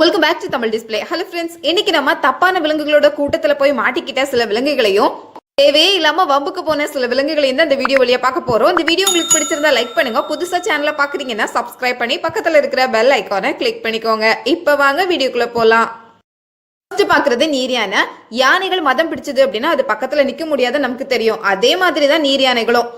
Welcome back to Tamil display hello friends இன்னைக்கு நம்ம தப்பான விலங்குகளோட கூட்டத்துல போய் மாட்டிக்கிட்ட சில விலங்குகளையும் தேவையே இல்லாம வம்புக்கு போன சில விலங்குகளையும் தான் இந்த வீடியோ வழியா பார்க்க போறோம். இந்த வீடியோ உங்களுக்கு பிடிச்சிருந்தா லைக் பண்ணுங்க. புதுசா சேனலை பாக்குறீங்கன்னா சப்ஸ்கிரைப் பண்ணி பக்கத்துல இருக்கிற பெல் ஐக்கானை கிளிக் பண்ணிக்கோங்க. இப்ப வாங்க வீடியோக்குள்ள போலாம். ஃபர்ஸ்ட் பாக்குறது நீர் யானை யானைகள் மதம் பிடிச்சது அப்படின்னா அது பக்கத்துல நிக்க முடியாத நமக்கு தெரியும். அதே மாதிரி தான் நீர் யானைகளும்.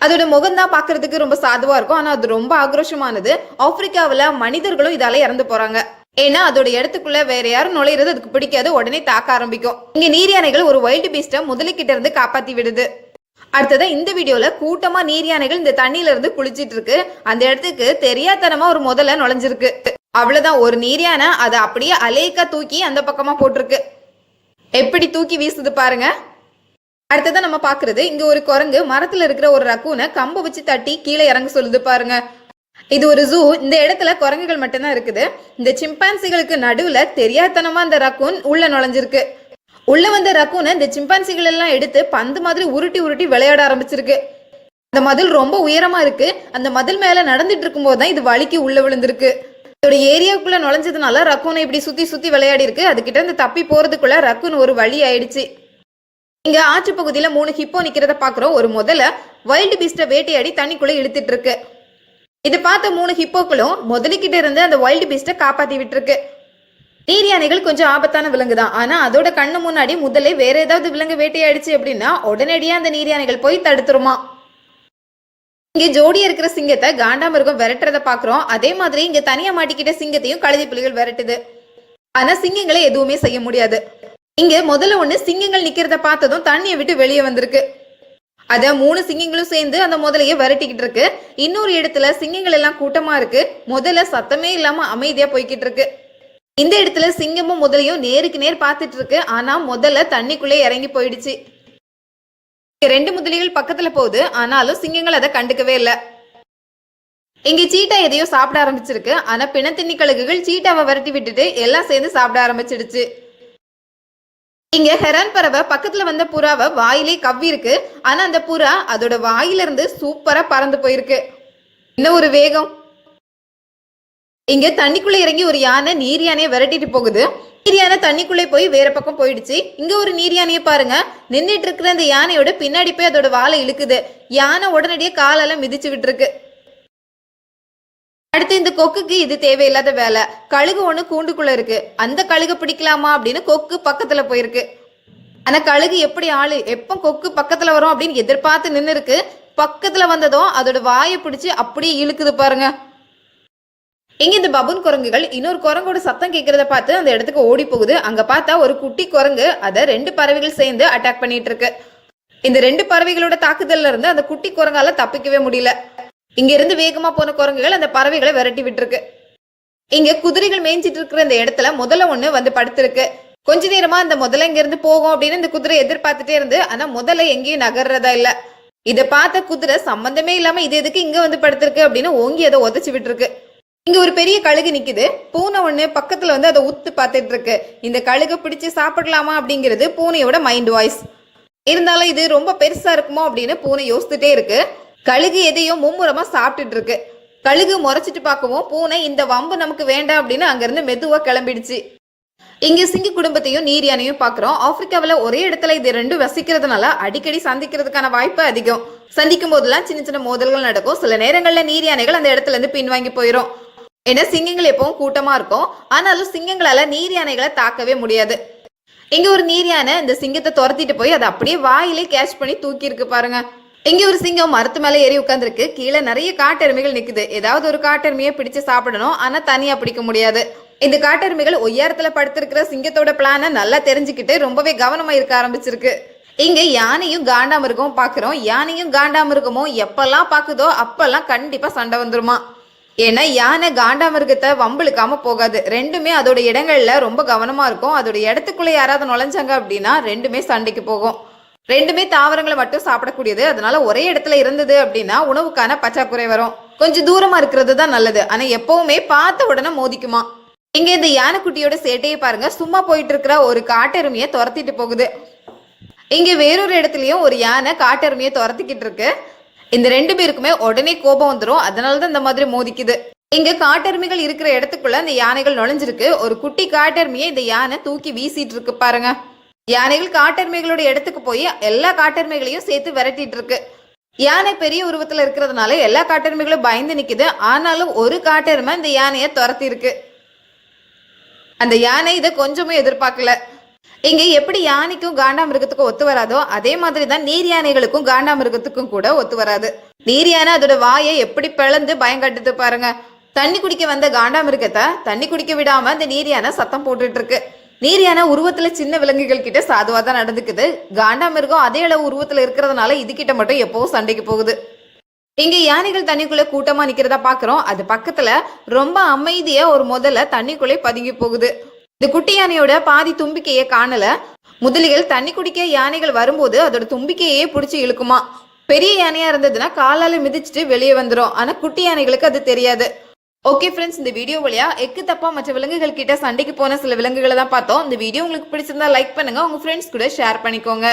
அதோட முகம் தான் பாக்குறதுக்கு ரொம்ப சாதுவா இருக்கும். ஆனா அது ரொம்ப ஆக்ரோஷமானது. ஆப்பிரிக்காவுல மனிதர்களும் இதால இறந்து போறாங்க. ஏன்னா அதோட இடத்துக்குள்ள வேற யாரும் நுழையிறது அதுக்கு பிடிக்காது. உடனே தாக்க ஆரம்பிக்கும். இங்க நீர் யானைகள் ஒரு வைல்டு பீஸ்ட முதலுக்கிட்ட இருந்து காப்பாத்தி விடுது. அடுத்ததா இந்த வீடியோல கூட்டமா நீர் யானைகள் இந்த தண்ணியில இருந்து குளிச்சிட்டு இருக்கு. அந்த இடத்துக்கு தெரியாதனமா ஒரு முதல்ல நுழைஞ்சிருக்கு. அவ்வளவுதான். ஒரு நீர் யானை அதை அப்படியே அலேக்கா தூக்கி அந்த பக்கமா போட்டிருக்கு. எப்படி தூக்கி வீசுது பாருங்க. அடுத்ததான் நம்ம பாக்குறது இங்க ஒரு குரங்கு மரத்துல இருக்கிற ஒரு ரக்கூனை கம்பை வச்சு தட்டி கீழே இறங்க சொல்லுது பாருங்க. இது ஒரு ஜூ இந்த இடத்துல குரங்குகள் மட்டும்தான் இருக்குது. இந்த சிம்பான்சிகளுக்கு நடுவுல தெரியாதனமா அந்த ரக்கூன் உள்ள நுழைஞ்சிருக்கு. உள்ள வந்த ரக்கூனை இந்த சிம்பான்சிகள் எல்லாம் எடுத்து பந்து மாதிரி உருட்டி உருட்டி விளையாட ஆரம்பிச்சிருக்கு. அந்த மதில் ரொம்ப உயரமா இருக்கு. அந்த மதில் மேல நடந்துட்டு இருக்கும்போது தான் இது வலிக்கு உள்ள விழுந்திருக்கு. இதோட ஏரியாவுக்குள்ள நுழைஞ்சதுனால ரக்கூனை இப்படி சுத்தி சுத்தி விளையாடி இருக்கு. அதுகிட்ட இந்த தப்பி போறதுக்குள்ள ரக்கூன் ஒரு வழி ஆயிடுச்சு. இங்க ஆற்று பகுதியில மூணு ஹிப்போ நிக்கிறத பாக்குறோம். ஒரு முதல்ல வைல்டு பீஸ்ட வேட்டையாடி தண்ணிக்குள்ள இழுத்துட்டு இருக்கு. இது பார்த்த மூணு ஹிப்போக்களும் முதலிக்கிட்ட இருந்து அந்த வைல்டு பீஸ்ட்டை காப்பாத்தி விட்டுருக்கு. நீர் யானைகள் கொஞ்சம் ஆபத்தான விலங்கு தான். ஆனா அதோட கண்ணு முன்னாடி முதலே வேற ஏதாவது விலங்கு வேட்டையாடிச்சு அப்படின்னா உடனடியா அந்த நீர் யானைகள் போய் தடுத்துருமா? இங்க ஜோடியா இருக்கிற சிங்கத்தை காண்டாமிருகம் விரட்டுறத பாக்குறோம் அதே மாதிரி இங்க தனியா மாட்டிக்கிட்ட சிங்கத்தையும் கழுதி புலிகள் விரட்டுது. ஆனா சிங்கங்களை எதுவுமே செய்ய முடியாது. இங்க முதல்ல ஒண்ணு சிங்கங்கள் நிக்கிறத பார்த்ததும் தண்ணியை விட்டு வெளியே வந்திருக்கு. அத மூணு சிங்கங்களும் சேர்ந்து அந்த முதலையை விரட்டிக்கிட்டு இருக்கு. இன்னொரு இடத்துல சிங்கங்கள் எல்லாம் கூட்டமா இருக்கு. முதல்ல சத்தமே இல்லாம அமைதியா போய்கிட்டு இருக்கு. இந்த இடத்துல சிங்கமும் முதலையும் நேருக்கு நேர் பார்த்துட்டு இருக்கு. ஆனா முதல்ல தண்ணிக்குள்ளே இறங்கி போயிடுச்சு. ரெண்டு முதலிகள் பக்கத்துல போகுது. ஆனாலும் சிங்கங்கள் அதை கண்டுக்கவே இல்லை. இங்க சீட்டா எதையோ சாப்பிட ஆரம்பிச்சிருக்கு. ஆனா பிணத்தின்னி கழுகுகள் சீட்டாவை விரட்டி விட்டுட்டு எல்லாம் சேர்ந்து சாப்பிட ஆரம்பிச்சிடுச்சு. இங்க ஹெரான் பறவை பக்கத்துல வந்த புறாவை வாயிலே கவ்வி இருக்கு. ஆனா அந்த புறா அதோட வாயில இருந்து சூப்பரா பறந்து போயிருக்கு. என்ன ஒரு வேகம்? இங்க தண்ணிக்குள்ள இறங்கி ஒரு யானை நீர் யானையை விரட்டிட்டு போகுது. நீர் யானை தண்ணிக்குள்ளே போய் வேற பக்கம் போயிடுச்சு. இங்க ஒரு நீர் யானையை பாருங்க. நின்றுட்டு இருக்கிற அந்த யானையோட பின்னாடி போய் அதோட வாழை இழுக்குது. யானை உடனடியே காலெல்லாம் மிதிச்சு விட்டுருக்கு. அடுத்து இந்த கொக்குக்கு இது தேவையில்லாத வேலை. கழுகு ஒண்ணு கூண்டுக்குள்ள இருக்கு. அந்த கழுகு பிடிக்கலாமா அப்படின்னு கொக்கு பக்கத்துல போயிருக்கு. ஆனா கழுகு எப்படி ஆளு? எப்ப கொக்கு பக்கத்துல வரும் அப்படின்னு எதிர்பார்த்து நின்னு இருக்கு பக்கத்துல வந்ததும் அதோட வாயை பிடிச்சு அப்படியே இழுக்குது பாருங்க. இங்க இந்த பபுன் குரங்குகள் இன்னொரு குரங்கோட சத்தம் கேட்கறத பார்த்து அந்த இடத்துக்கு ஓடி போகுது. அங்க பார்த்தா ஒரு குட்டி குரங்கு அதை ரெண்டு பறவைகள் சேர்ந்து அட்டாக் பண்ணிட்டு இருக்கு. இந்த ரெண்டு பறவைகளோட தாக்குதல்ல இருந்து அந்த குட்டி குரங்கால தப்பிக்கவே முடியல. இங்க இருந்து வேகமா போன குரங்குகள் அந்த பறவைகளை விரட்டி விட்டுருக்கு. இங்க குதிரைகள் மேய்ஞ்சிட்டு இருக்கிற இந்த இடத்துல முதல்ல ஒண்ணு வந்து படுத்திருக்கு. கொஞ்ச நேரமா அந்த முதல்ல இங்க இருந்து போகும் அப்படின்னு இந்த குதிரை எதிர்பார்த்துட்டே இருந்து ஆனா முதல்ல எங்கேயும் நகர்றதா இல்ல. இத பார்த்த குதிரை சம்பந்தமே இல்லாம இது எதுக்கு இங்க வந்து படுத்திருக்கு அப்படின்னு ஓங்கி அதை உதச்சு விட்டுருக்கு. இங்க ஒரு பெரிய கழுகு நிக்குது. பூனை ஒண்ணு பக்கத்துல வந்து அதை உத்து பார்த்துட்டு இருக்கு இந்த கழுகு பிடிச்சு சாப்பிடலாமா அப்படிங்கிறது பூனையோட மைண்ட் வாய்ஸ் இருந்தாலும் இது ரொம்ப பெருசா இருக்குமோ அப்படின்னு பூனை யோசித்துட்டே இருக்கு. கழுகு எதையும் மும்முரமா சாப்பிட்டுட்டு இருக்கு. கழுகு முறைச்சிட்டு பார்க்கவும் பூனை இந்த வம்பு நமக்கு வேண்டாம் அப்படின்னு அங்கிருந்து மெதுவாக கிளம்பிடுச்சு. இங்க சிங்க குடும்பத்தையும் நீர் யானையும் பாக்குறோம் ஆப்பிரிக்காவுல ஒரே இடத்துல இது ரெண்டும் வசிக்கிறதுனால அடிக்கடி சந்திக்கிறதுக்கான வாய்ப்பு அதிகம். சந்திக்கும் போதெல்லாம் சின்ன சின்ன மோதல்கள் நடக்கும். சில நேரங்கள்ல நீர் யானைகள் அந்த இடத்துல இருந்து பின்வாங்கி போயிடும் ஏன்னா சிங்கங்கள் எப்பவும் கூட்டமா இருக்கும். ஆனாலும் சிங்கங்களால நீர் யானைகளை தாக்கவே முடியாது. இங்க ஒரு நீர் யானை இந்த சிங்கத்தை துரத்திட்டு போய் அதை அப்படியே வாயிலே கேட்ச் பண்ணி தூக்கி இருக்கு பாருங்க. இங்க ஒரு சிங்கம் மரத்து மேல ஏறி உட்காந்துருக்கு கீழே நிறைய காட்டெருமைகள் நிக்குது. ஏதாவது ஒரு காட்டெருமையை பிடிச்சு சாப்பிடணும். ஆனா தனியா பிடிக்க முடியாது. இந்த காட்டெருமைகள் ஒய்யாரத்துல படுத்திருக்கிற சிங்கத்தோட பிளான நல்லா தெரிஞ்சுக்கிட்டு ரொம்பவே கவனமா இருக்க ஆரம்பிச்சிருக்கு. இங்க யானையும் காண்டாமிருகமும் பாக்குறோம். யானையும் காண்டாமிருகமும் எப்பெல்லாம் பாக்குதோ அப்பெல்லாம் கண்டிப்பா சண்டை வந்துருமா? ஏன்னா யானை காண்டாமிருகத்தை வம்பிழுக்காம போகாது. ரெண்டுமே அதோட இடங்கள்ல ரொம்ப கவனமா இருக்கும். அதோட இடத்துக்குள்ள யாராவது நுழைஞ்சாங்க அப்படின்னா ரெண்டுமே சண்டைக்கு போகும். ரெண்டுமே தாவரங்களை மட்டும் சாப்பிடக்கூடியது. அதனால ஒரே இடத்துல இருந்தது அப்படின்னா உணவுக்கான பற்றாக்குறை வரும். கொஞ்சம் தூரமா இருக்கிறது தான் நல்லது. ஆனா எப்பவுமே பார்த்த உடனே மோதிக்குமா? இங்க இந்த யானைக்குட்டியோட சேட்டையை பாருங்க. சும்மா போயிட்டு இருக்கிற ஒரு காட்டெருமையை துரத்திட்டு போகுது. இங்க வேறொரு இடத்துலயும் ஒரு யானை காட்டெருமையை துரத்திக்கிட்டு இருக்கு. இந்த ரெண்டு பேருக்குமே உடனே கோபம் வந்துடும் அதனால தான் இந்த மாதிரி மோதிக்குது. இங்க காட்டெருமைகள் இருக்கிற இடத்துக்குள்ள அந்த யானைகள் நுழைஞ்சிருக்கு. ஒரு குட்டி காட்டெருமையை இந்த யானை தூக்கி வீசிட்டு இருக்கு பாருங்க. யானைகள் காட்டெருமைகளோட இடத்துக்கு போய் எல்லா காட்டெருமைகளையும் சேர்த்து விரட்டிட்டு இருக்கு. யானை பெரிய உருவத்துல இருக்கிறதுனால எல்லா காட்டெருமைகளும் பயந்து நிக்குது. ஆனாலும் ஒரு காட்டெருமை இந்த யானையை துரத்தி இருக்கு. அந்த யானை இதை கொஞ்சமும் எதிர்பார்க்கல. இங்க எப்படி யானைக்கும் காண்டாமிருகத்துக்கும் ஒத்து வராதோ அதே மாதிரி தான் நீர் யானைகளுக்கும் காண்டாமிருகத்துக்கும் கூட ஒத்து வராது. நீர் யானை அதோட வாயை எப்படி பிளந்து பயம் கட்டுது பாருங்க. தண்ணி குடிக்க வந்த காண்டாமிருகத்தை தண்ணி குடிக்க விடாம அந்த நீர் யானை சத்தம் போட்டுட்டு இருக்கு. நீர் யானை உருவத்துல சின்ன விலங்குகள் கிட்ட சாதுவா தான் நடந்துக்குது. காண்டாமிருகம் அதே அளவு உருவத்துல இருக்கிறதுனால இது கிட்ட மட்டும் எப்பவும் சண்டைக்கு போகுது. இங்க யானைகள் தண்ணிக்குள்ள கூட்டமா நிக்கிறதா பாக்குறோம். அது பக்கத்துல ரொம்ப அமைதியா ஒரு முதல்ல தண்ணிக்குள்ளே பதுங்கி போகுது. இந்த குட்டி யானையோட பாதி தும்பிக்கையை காணல. முதலிகள் தண்ணி குடிக்க யானைகள் வரும்போது அதோட தும்பிக்கையே பிடிச்சி இழுக்குமா. பெரிய யானையா இருந்ததுன்னா காலால மிதிச்சிட்டு வெளியே வந்துடும் ஆனா குட்டி யானைகளுக்கு அது தெரியாது. ஓகே ஃப்ரெண்ட்ஸ் இந்த வீடியோ வழியா எக்கு தப்பா மற்ற விலங்குகள் கிட்ட சண்டைக்கு போன சில விலங்குகளை தான் பார்த்தோம். இந்த வீடியோ உங்களுக்கு பிடிச்சிருந்தா லைக் பண்ணுங்க. உங்க ஃப்ரெண்ட்ஸ் கூட ஷேர் பண்ணிக்கோங்க.